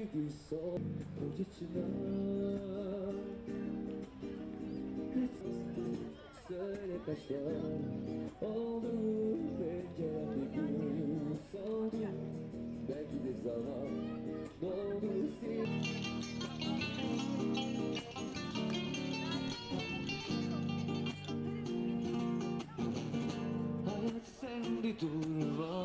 bir son çınar Söyle kaç var oldu penceremde gün soldu Belki de zaman doldu sil Hayat durmam diyor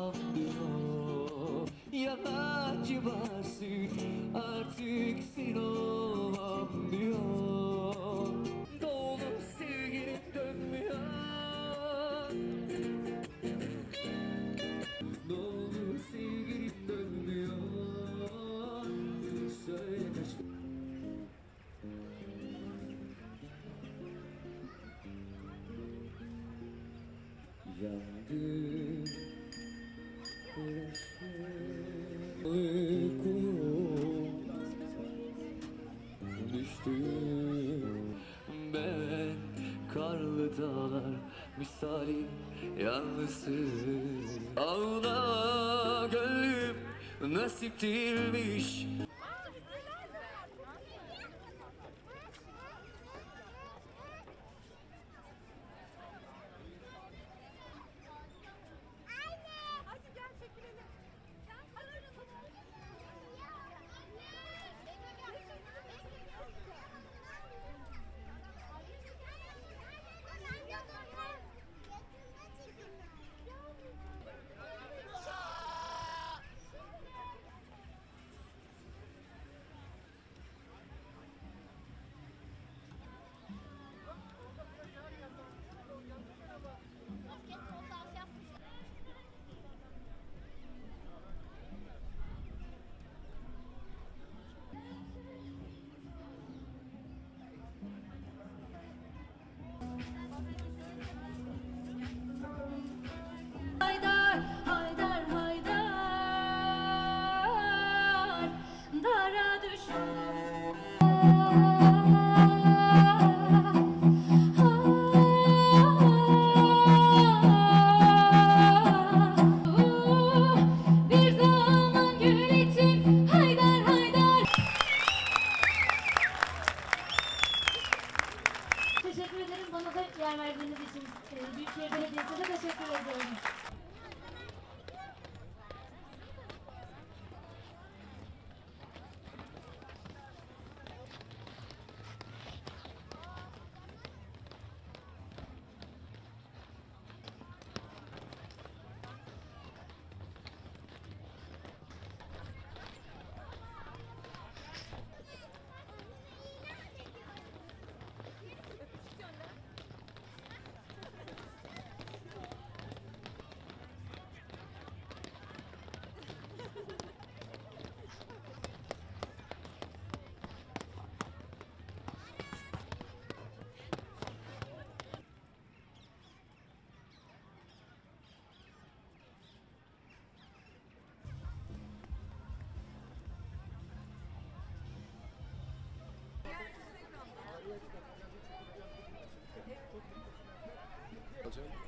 Yandım Uykum Düştüm Ben karlı dağlar Misalim yalnızım Ağla gönlüm nasiptirmiş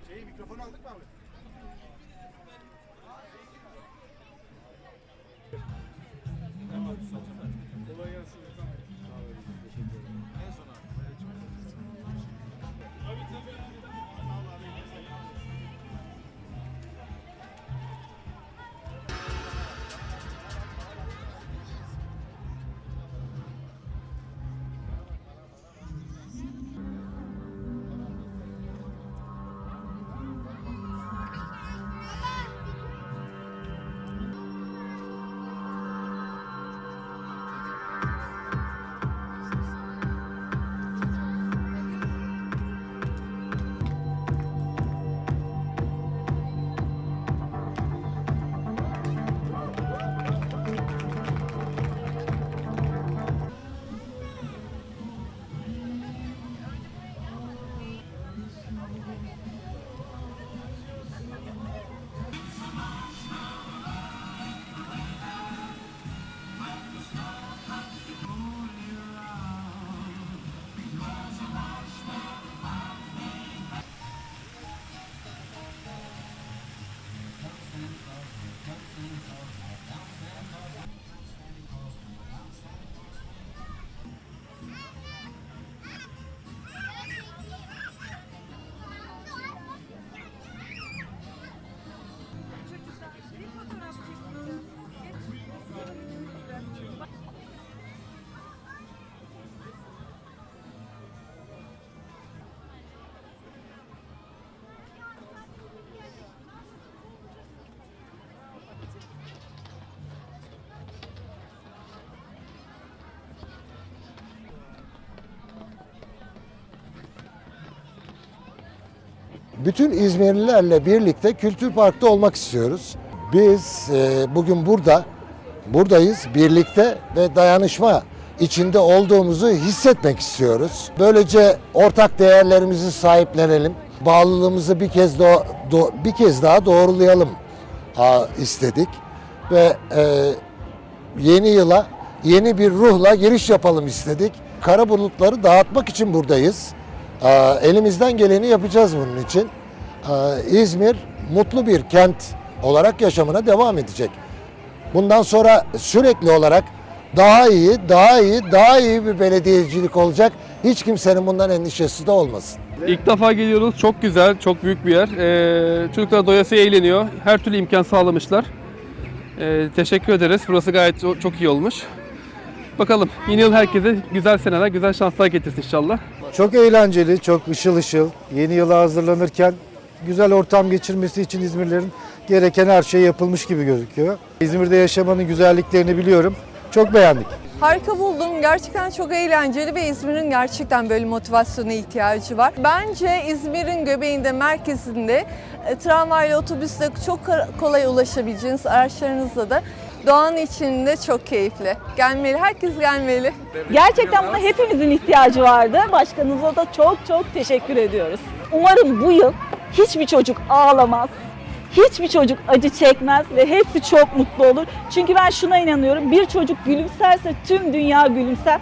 Şey mikrofon aldık mı abi? Bütün İzmirlilerle birlikte Kültür Park'ta olmak istiyoruz. Biz e, bugün burada, buradayız birlikte ve dayanışma içinde olduğumuzu hissetmek istiyoruz. Böylece ortak değerlerimizi sahiplenelim, bağlılığımızı bir kez do- do- bir kez daha doğrulayalım ha, istedik ve e, yeni yıla yeni bir ruhla giriş yapalım istedik. Kara bulutları dağıtmak için buradayız. Ee, Elimizden geleni yapacağız bunun için. Ee, İzmir mutlu bir kent olarak yaşamına devam edecek. Bundan sonra sürekli olarak daha iyi, daha iyi, daha iyi bir belediyecilik olacak. Hiç kimsenin bundan endişesi de olmasın. İlk defa geliyoruz. Çok güzel, çok büyük bir yer. Ee, çocuklar doyasıya eğleniyor. Her türlü imkan sağlamışlar. Ee, teşekkür ederiz. Burası gayet çok, çok iyi olmuş. Bakalım yeni yıl herkese güzel seneler, güzel şanslar getirsin inşallah. Çok eğlenceli, çok ışıl ışıl. Yeni yıla hazırlanırken güzel ortam geçirmesi için İzmirlerin gereken her şey yapılmış gibi gözüküyor. İzmir'de yaşamanın güzelliklerini biliyorum. Çok beğendik. Harika buldum. Gerçekten çok eğlenceli ve İzmir'in gerçekten böyle motivasyona ihtiyacı var. Bence İzmir'in göbeğinde, merkezinde e, tramvayla, otobüsle çok kolay ulaşabileceğiniz araçlarınızla da doğanın içinde çok keyifli. Gelmeli, herkes gelmeli. Gerçekten buna hepimizin ihtiyacı vardı. Başkanımıza da çok çok teşekkür ediyoruz. Umarım bu yıl hiçbir çocuk ağlamaz, hiçbir çocuk acı çekmez ve hepsi çok mutlu olur. Çünkü ben şuna inanıyorum, bir çocuk gülümserse tüm dünya gülümser.